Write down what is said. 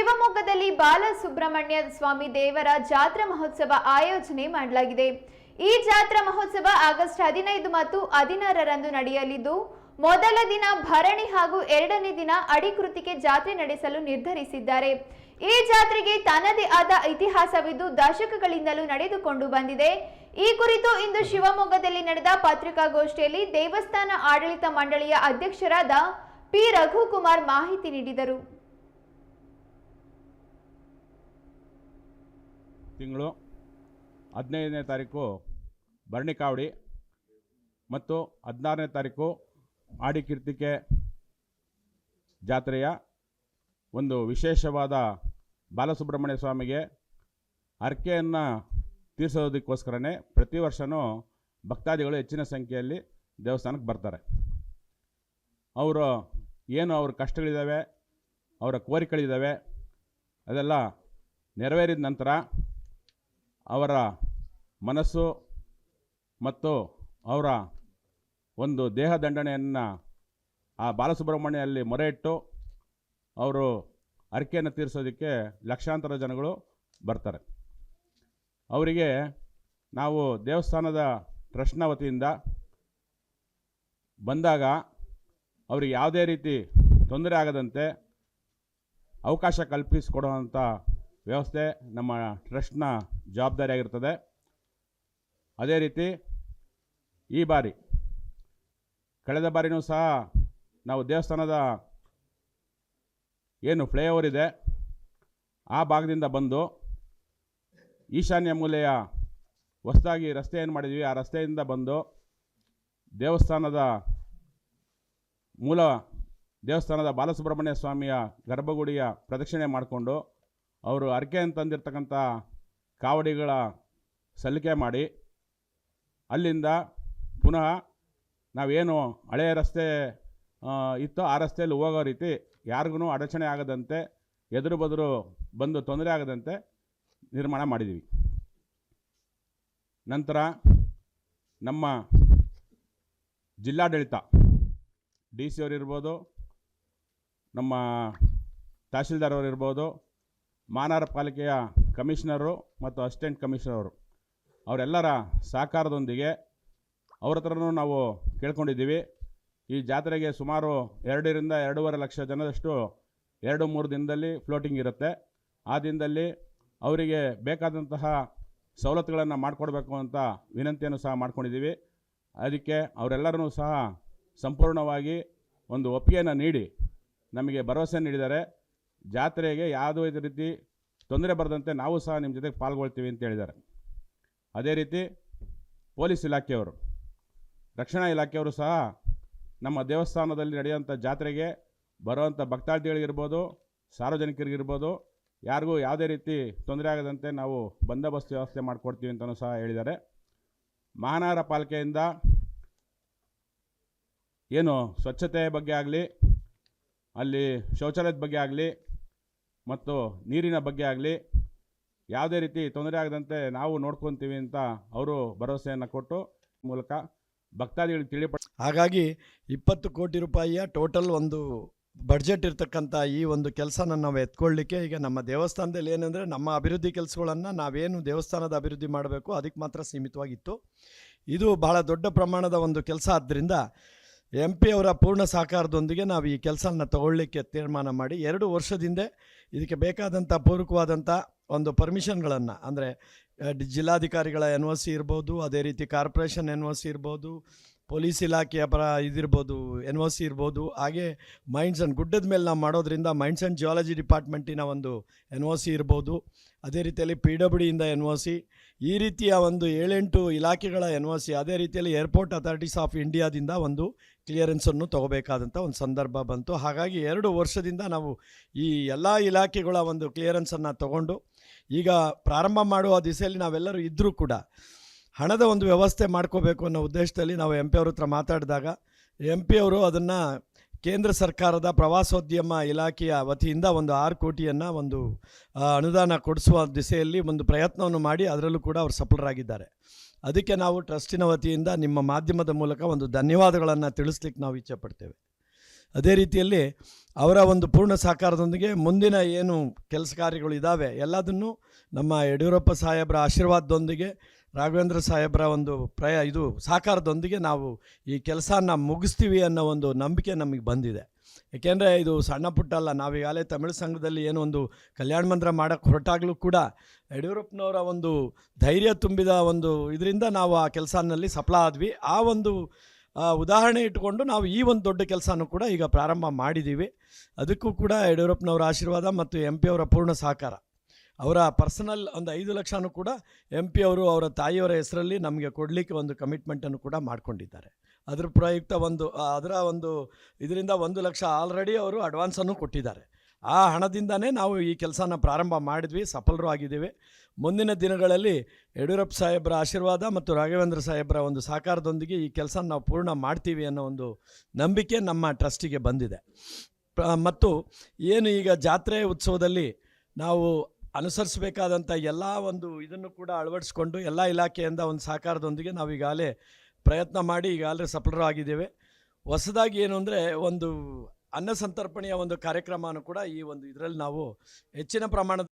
ಶಿವಮೊಗ್ಗದಲ್ಲಿ ಬಾಲಸುಬ್ರಹ್ಮಣ್ಯ ಸ್ವಾಮಿ ದೇವರ ಜಾತ್ರಾ ಮಹೋತ್ಸವ ಆಯೋಜನೆ ಮಾಡಲಾಗಿದೆ. ಈ ಜಾತ್ರಾ ಮಹೋತ್ಸವ ಆಗಸ್ಟ್ ಹದಿನೈದು ಮತ್ತು ಹದಿನಾರರಂದು ನಡೆಯಲಿದ್ದು, ಮೊದಲ ದಿನ ಭರಣಿ ಹಾಗೂ ಎರಡನೇ ದಿನ ಅಡಿಕೃತಿಗೆ ಜಾತ್ರೆ ನಡೆಸಲು ನಿರ್ಧರಿಸಿದ್ದಾರೆ. ಈ ಜಾತ್ರೆಗೆ ತನ್ನದೇ ಆದ ಇತಿಹಾಸವಿದ್ದು ದಶಕಗಳಿಂದಲೂ ನಡೆದುಕೊಂಡು ಬಂದಿದೆ. ಈ ಕುರಿತು ಇಂದು ಶಿವಮೊಗ್ಗದಲ್ಲಿ ನಡೆದ ಪತ್ರಿಕಾಗೋಷ್ಠಿಯಲ್ಲಿ ದೇವಸ್ಥಾನ ಆಡಳಿತ ಮಂಡಳಿಯ ಅಧ್ಯಕ್ಷರಾದ ಪಿ ರಘುಕುಮಾರ್ ಮಾಹಿತಿ ನೀಡಿದರು. ತಿಂಗಳು ಹದಿನೈದನೇ ತಾರೀಕು ಭರಣಿಕಾವಡಿ ಮತ್ತು ಹದಿನಾರನೇ ತಾರೀಕು ಆಡಿಕೀರ್ತಿಕೆ ಜಾತ್ರೆಯ ಒಂದು ವಿಶೇಷವಾದ ಬಾಲಸುಬ್ರಹ್ಮಣ್ಯ ಸ್ವಾಮಿಗೆ ಹರಕೆಯನ್ನು ತೀರಿಸೋದಕ್ಕೋಸ್ಕರನೇ ಪ್ರತಿ ವರ್ಷವೂ ಭಕ್ತಾದಿಗಳು ಹೆಚ್ಚಿನ ಸಂಖ್ಯೆಯಲ್ಲಿ ದೇವಸ್ಥಾನಕ್ಕೆ ಬರ್ತಾರೆ. ಅವರು ಏನು ಅವ್ರ ಕಷ್ಟಗಳಿದ್ದಾವೆ, ಅವರ ಕೋರಿಕೆಗಳಿದ್ದಾವೆ ಅದೆಲ್ಲ ನೆರವೇರಿದ ನಂತರ ಅವರ ಮನಸ್ಸು ಮತ್ತು ಅವರ ಒಂದು ದೇಹ ದಂಡನೆಯನ್ನು ಆ ಬಾಲಸುಬ್ರಹ್ಮಣ್ಯಲ್ಲಿ ಮೊರೆ ಇಟ್ಟು ಅವರು ಅರಿಕೆಯನ್ನು ತೀರಿಸೋದಕ್ಕೆ ಲಕ್ಷಾಂತರ ಜನಗಳು ಬರ್ತಾರೆ. ಅವರಿಗೆ ನಾವು ದೇವಸ್ಥಾನದ ಟ್ರಸ್ಟ್ನ ವತಿಯಿಂದ ಬಂದಾಗ ಅವ್ರಿಗೆ ಯಾವುದೇ ರೀತಿ ತೊಂದರೆ ಆಗದಂತೆ ಅವಕಾಶ ಕಲ್ಪಿಸಿಕೊಡುವಂಥ ವ್ಯವಸ್ಥೆ ನಮ್ಮ ಟ್ರಸ್ಟ್ನ ಜವಾಬ್ದಾರಿಯಾಗಿರ್ತದೆ. ಅದೇ ರೀತಿ ಈ ಬಾರಿ, ಕಳೆದ ಬಾರಿನೂ ಸಹ ನಾವು ದೇವಸ್ಥಾನದ ಏನು ಫ್ಲೈಓವರ್ ಇದೆ, ಆ ಭಾಗದಿಂದ ಬಂದು ಈಶಾನ್ಯ ಮೂಲೆಯ ಹೊಸದಾಗಿ ರಸ್ತೆ ಏನು ಮಾಡಿದ್ವಿ, ಆ ರಸ್ತೆಯಿಂದ ಬಂದು ದೇವಸ್ಥಾನದ ಮೂಲ ದೇವಸ್ಥಾನದ ಬಾಲಸುಬ್ರಹ್ಮಣ್ಯ ಸ್ವಾಮಿಯ ಗರ್ಭಗುಡಿಯ ಪ್ರದಕ್ಷಿಣೆ ಮಾಡಿಕೊಂಡು ಅವರು ಅರ್ಕೆ ಅಂತಂದಿರ್ತಕ್ಕಂಥ ಕಾವಡಿಗಳ ಸಲ್ಲಿಕೆ ಮಾಡಿ ಅಲ್ಲಿಂದ ಪುನಃ ನಾವೇನು ಹಳೆಯ ರಸ್ತೆ ಇತ್ತು, ಆ ರಸ್ತೆಯಲ್ಲಿ ಹೋಗೋ ರೀತಿ ಯಾರಿಗೂ ಅಡಚಣೆ ಆಗದಂತೆ, ಎದುರು ಬದುರು ಬಂದು ತೊಂದರೆ ಆಗದಂತೆ ನಿರ್ಮಾಣ ಮಾಡಿದ್ದೀವಿ. ನಂತರ ನಮ್ಮ ಜಿಲ್ಲಾಡಳಿತ, ಡಿ ಸಿ ಅವರಿರ್ಬೋದು ನಮ್ಮ ತಹಶೀಲ್ದಾರ್ ಅವರು ಮಾನವ ಪಾಲಿಕೆಯ ಕಮಿಷನರು ಮತ್ತು ಅಸಿಸ್ಟೆಂಟ್ ಕಮಿಷನರು ಅವರೆಲ್ಲರ ಸಹಕಾರದೊಂದಿಗೆ ಅವ್ರ ಹತ್ರನೂ ನಾವು ಕೇಳ್ಕೊಂಡಿದ್ದೀವಿ. ಈ ಜಾತ್ರೆಗೆ ಸುಮಾರು ಎರಡರಿಂದ ಎರಡೂವರೆ ಲಕ್ಷ ಜನದಷ್ಟು ಎರಡು ಮೂರು ದಿನದಲ್ಲಿ ಫ್ಲೋಟಿಂಗ್ ಇರುತ್ತೆ. ಆ ದಿನದಲ್ಲಿ ಅವರಿಗೆ ಬೇಕಾದಂತಹ ಸವಲತ್ತುಗಳನ್ನು ಮಾಡಿಕೊಡ್ಬೇಕು ಅಂತ ವಿನಂತಿಯನ್ನು ಸಹ ಮಾಡ್ಕೊಂಡಿದ್ದೀವಿ. ಅದಕ್ಕೆ ಅವರೆಲ್ಲರೂ ಸಹ ಸಂಪೂರ್ಣವಾಗಿ ಒಂದು ಒಪ್ಪಿಗೆಯನ್ನು ನೀಡಿ ನಮಗೆ ಭರವಸೆ ನೀಡಿದ್ದಾರೆ. ಜಾತ್ರೆಗೆ ಯಾವುದೇ ರೀತಿ ತೊಂದರೆ ಬರದಂತೆ ನಾವು ಸಹ ನಿಮ್ಮ ಜೊತೆಗೆ ಪಾಲ್ಗೊಳ್ತೀವಿ ಅಂತ ಹೇಳಿದ್ದಾರೆ. ಅದೇ ರೀತಿ ಪೊಲೀಸ್ ಇಲಾಖೆಯವರು, ರಕ್ಷಣಾ ಇಲಾಖೆಯವರು ಸಹ ನಮ್ಮ ದೇವಸ್ಥಾನದಲ್ಲಿ ನಡೆಯುವಂಥ ಜಾತ್ರೆಗೆ ಬರುವಂಥ ಭಕ್ತಾದಿಗಳಿಗಿರ್ಬೋದು, ಸಾರ್ವಜನಿಕರಿಗಿರ್ಬೋದು, ಯಾರಿಗೂ ಯಾವುದೇ ರೀತಿ ತೊಂದರೆ ಆಗದಂತೆ ನಾವು ಬಂದೋಬಸ್ತ್ ವ್ಯವಸ್ಥೆ ಮಾಡಿಕೊಡ್ತೀವಿ ಅಂತಲೂ ಸಹ ಹೇಳಿದ್ದಾರೆ. ಮಹಾನಗರ ಪಾಲಿಕೆಯಿಂದ ಏನು ಸ್ವಚ್ಛತೆಯ ಬಗ್ಗೆ ಆಗಲಿ, ಅಲ್ಲಿ ಶೌಚಾಲಯದ ಬಗ್ಗೆ ಆಗಲಿ ಮತ್ತು ನೀರಿನ ಬಗ್ಗೆ ಆಗಲಿ ಯಾವುದೇ ರೀತಿ ತೊಂದರೆ ಆಗದಂತೆ ನಾವು ನೋಡ್ಕೊತೀವಿ ಅಂತ ಅವರು ಭರವಸೆಯನ್ನು ಕೊಟ್ಟು ಮೂಲಕ ಭಕ್ತಾದಿಗಳಿಗೆ ತಿಳಿಪಡ ಹಾಗಾಗಿ ಇಪ್ಪತ್ತು ಕೋಟಿ ರೂಪಾಯಿಯ ಟೋಟಲ್ ಒಂದು ಬಡ್ಜೆಟ್ ಇರ್ತಕ್ಕಂಥ ಈ ಒಂದು ಕೆಲಸನ ನಾವು ಎತ್ಕೊಳ್ಳಿಕ್ಕೆ ಈಗ ನಮ್ಮ ದೇವಸ್ಥಾನದಲ್ಲಿ ಏನಂದರೆ ನಮ್ಮ ಅಭಿವೃದ್ಧಿ ಕೆಲಸಗಳನ್ನು ನಾವೇನು ದೇವಸ್ಥಾನದ ಅಭಿವೃದ್ಧಿ ಮಾಡಬೇಕು ಅದಕ್ಕೆ ಮಾತ್ರ ಸೀಮಿತವಾಗಿತ್ತು. ಇದು ಬಹಳ ದೊಡ್ಡ ಪ್ರಮಾಣದ ಒಂದು ಕೆಲಸ ಆದ್ದರಿಂದ ಎಂ ಪಿ ಅವರ ಪೂರ್ಣ ಸಹಕಾರದೊಂದಿಗೆ ನಾವು ಈ ಕೆಲಸನ ತಗೊಳ್ಳಿಕ್ಕೆ ತೀರ್ಮಾನ ಮಾಡಿ ಎರಡು ವರ್ಷದಿಂದ ಇದಕ್ಕೆ ಬೇಕಾದಂಥ ಪೂರಕವಾದಂಥ ಒಂದು ಪರ್ಮಿಷನ್ಗಳನ್ನು ಅಂದರೆ ಜಿಲ್ಲಾಧಿಕಾರಿಗಳ ಎನ್ ಒ ಸಿ ಇರ್ಬೋದು, ಅದೇ ರೀತಿ ಕಾರ್ಪೊರೇಷನ್ ಎನ್ ಒ ಸಿ ಇರ್ಬೋದು ಪೊಲೀಸ್ ಇಲಾಖೆಯ ಪರ ಇದಿರ್ಬೋದು, ಎನ್ ಒ ಸಿ ಇರ್ಬೋದು, ಹಾಗೆ ಮೈಂಡ್ಸ್ ಆ್ಯಂಡ್ ಗುಡ್ಡದ ಮೇಲೆ ನಾವು ಮಾಡೋದ್ರಿಂದ ಮೈಂಡ್ಸ್ ಆ್ಯಂಡ್ ಜಿಯಾಲಜಿ ಡಿಪಾರ್ಟ್ಮೆಂಟಿನ ಒಂದು ಎನ್ ಒ ಸಿ ಇರ್ಬೋದು. ಅದೇ ರೀತಿಯಲ್ಲಿ ಪಿ ಡಬ್ಲ್ಯೂ ಡಿಯಿಂದ ಎನ್ ಒ ಸಿ, ಈ ರೀತಿಯ ಒಂದು ಏಳೆಂಟು ಇಲಾಖೆಗಳ ಎನ್ ಒ ಸಿ, ಅದೇ ರೀತಿಯಲ್ಲಿ ಏರ್ಪೋರ್ಟ್ ಅಥಾರಿಟೀಸ್ ಆಫ್ ಇಂಡಿಯಾದಿಂದ ಒಂದು ಕ್ಲಿಯರೆನ್ಸನ್ನು ತಗೋಬೇಕಾದಂಥ ಒಂದು ಸಂದರ್ಭ ಬಂತು. ಹಾಗಾಗಿ ಎರಡು ವರ್ಷದಿಂದ ನಾವು ಈ ಎಲ್ಲ ಇಲಾಖೆಗಳ ಒಂದು ಕ್ಲಿಯರೆನ್ಸನ್ನು ತಗೊಂಡು, ಈಗ ಪ್ರಾರಂಭ ಮಾಡುವ ದಿಸೆಯಲ್ಲಿ ನಾವೆಲ್ಲರೂ ಇದ್ದರೂ ಕೂಡ ಹಣದ ಒಂದು ವ್ಯವಸ್ಥೆ ಮಾಡ್ಕೋಬೇಕು ಅನ್ನೋ ಉದ್ದೇಶದಲ್ಲಿ ನಾವು ಎಂ ಪಿ ಅವ್ರ ಹತ್ರ ಮಾತಾಡಿದಾಗ, ಎಂ ಪಿ ಅವರು ಅದನ್ನು ಕೇಂದ್ರ ಸರ್ಕಾರದ ಪ್ರವಾಸೋದ್ಯಮ ಇಲಾಖೆಯ ವತಿಯಿಂದ ಒಂದು ಆರು ಕೋಟಿಯನ್ನು ಒಂದು ಅನುದಾನ ಕೊಡಿಸುವ ದಿಸೆಯಲ್ಲಿ ಒಂದು ಪ್ರಯತ್ನವನ್ನು ಮಾಡಿ ಅದರಲ್ಲೂ ಕೂಡ ಅವರು ಸಫಲರಾಗಿದ್ದಾರೆ. ಅದಕ್ಕೆ ನಾವು ಟ್ರಸ್ಟಿನ ವತಿಯಿಂದ ನಿಮ್ಮ ಮಾಧ್ಯಮದ ಮೂಲಕ ಒಂದು ಧನ್ಯವಾದಗಳನ್ನು ತಿಳಿಸ್ಲಿಕ್ಕೆ ನಾವು ಇಚ್ಛೆ ಪಡ್ತೇವೆ. ಅದೇ ರೀತಿಯಲ್ಲಿ ಅವರ ಒಂದು ಪೂರ್ಣ ಸಹಕಾರದೊಂದಿಗೆ ಮುಂದಿನ ಏನು ಕೆಲಸ ಕಾರ್ಯಗಳು ಇದ್ದಾವೆ ಎಲ್ಲದನ್ನು ನಮ್ಮ ಯಡಿಯೂರಪ್ಪ ಸಾಹೇಬರ ಆಶೀರ್ವಾದದೊಂದಿಗೆ ರಾಘವೇಂದ್ರ ಸಾಹೇಬ್ರ ಒಂದು ಪ್ರಯ, ಇದು ಸಹಕಾರದೊಂದಿಗೆ ನಾವು ಈ ಕೆಲಸನ ಮುಗಿಸ್ತೀವಿ ಅನ್ನೋ ಒಂದು ನಂಬಿಕೆ ನಮಗೆ ಬಂದಿದೆ. ಏಕೆಂದರೆ ಇದು ಸಣ್ಣ ಪುಟ್ಟ ಅಲ್ಲ, ನಾವೀಗಾಗಲೇ ತಮಿಳು ಸಂಘದಲ್ಲಿ ಏನೋ ಒಂದು ಕಲ್ಯಾಣ ಮಂದಿರ ಮಾಡೋಕ್ಕೆ ಹೊರಟಾಗಲೂ ಕೂಡ ಯಡಿಯೂರಪ್ಪನವರ ಒಂದು ಧೈರ್ಯ ತುಂಬಿದ ಒಂದು ಇದರಿಂದ ನಾವು ಆ ಕೆಲಸನಲ್ಲಿ ಸಫಲ ಆದ್ವಿ. ಆ ಒಂದು ಉದಾಹರಣೆ ಇಟ್ಕೊಂಡು ನಾವು ಈ ಒಂದು ದೊಡ್ಡ ಕೆಲಸನೂ ಕೂಡ ಈಗ ಪ್ರಾರಂಭ ಮಾಡಿದ್ದೀವಿ ಅದಕ್ಕೂ ಕೂಡ ಯಡಿಯೂರಪ್ಪನವರ ಆಶೀರ್ವಾದ ಮತ್ತು ಎಂ ಪಿ ಅವರ ಪೂರ್ಣ ಸಹಕಾರ. ಅವರ ಪರ್ಸನಲ್ ಒಂದು ಐದು ಲಕ್ಷನೂ ಕೂಡ ಎಂ ಪಿ ಅವರು ಅವರ ತಾಯಿಯವರ ಹೆಸರಲ್ಲಿ ನಮಗೆ ಕೊಡಲಿಕ್ಕೆ ಒಂದು ಕಮಿಟ್ಮೆಂಟನ್ನು ಕೂಡ ಮಾಡ್ಕೊಂಡಿದ್ದಾರೆ. ಅದರ ಪ್ರಯುಕ್ತ ಒಂದು ಅದರ ಒಂದು ಇದರಿಂದ ಒಂದು ಲಕ್ಷ ಆಲ್ರೆಡಿ ಅವರು ಅಡ್ವಾನ್ಸನ್ನು ಕೊಟ್ಟಿದ್ದಾರೆ. ಆ ಹಣದಿಂದನೇ ನಾವು ಈ ಕೆಲಸನ ಪ್ರಾರಂಭ ಮಾಡಿದ್ವಿ, ಸಫಲರು ಆಗಿದ್ದೇವೆ. ಮುಂದಿನ ದಿನಗಳಲ್ಲಿ ಯಡಿಯೂರಪ್ಪ ಸಾಹೇಬರ ಆಶೀರ್ವಾದ ಮತ್ತು ರಾಘವೇಂದ್ರ ಸಾಹೇಬರ ಒಂದು ಸಹಕಾರದೊಂದಿಗೆ ಈ ಕೆಲಸ ನಾವು ಪೂರ್ಣ ಮಾಡ್ತೀವಿ ಅನ್ನೋ ಒಂದು ನಂಬಿಕೆ ನಮ್ಮ ಟ್ರಸ್ಟಿಗೆ ಬಂದಿದೆ. ಮತ್ತು ಏನು ಈಗ ಜಾತ್ರೆ ಉತ್ಸವದಲ್ಲಿ ನಾವು ಅನುಸರಿಸಬೇಕಾದಂಥ ಎಲ್ಲ ಒಂದು ಇದನ್ನು ಕೂಡ ಅಳವಡಿಸ್ಕೊಂಡು ಎಲ್ಲ ಇಲಾಖೆಯಿಂದ ಒಂದು ಸಹಕಾರದೊಂದಿಗೆ ನಾವು ಈಗಾಗಲೇ ಪ್ರಯತ್ನ ಮಾಡಿ ಈಗಾಗಲೇ ಸಫಲರಾಗಿದ್ದೇವೆ. ಹೊಸದಾಗಿ ಏನು ಅಂದರೆ ಒಂದು ಅನ್ನ ಸಂತರ್ಪಣೆಯ ಒಂದು ಕಾರ್ಯಕ್ರಮನೂ ಕೂಡ ಈ ಒಂದು ಇದರಲ್ಲಿ ನಾವು ಹೆಚ್ಚಿನ ಪ್ರಮಾಣದ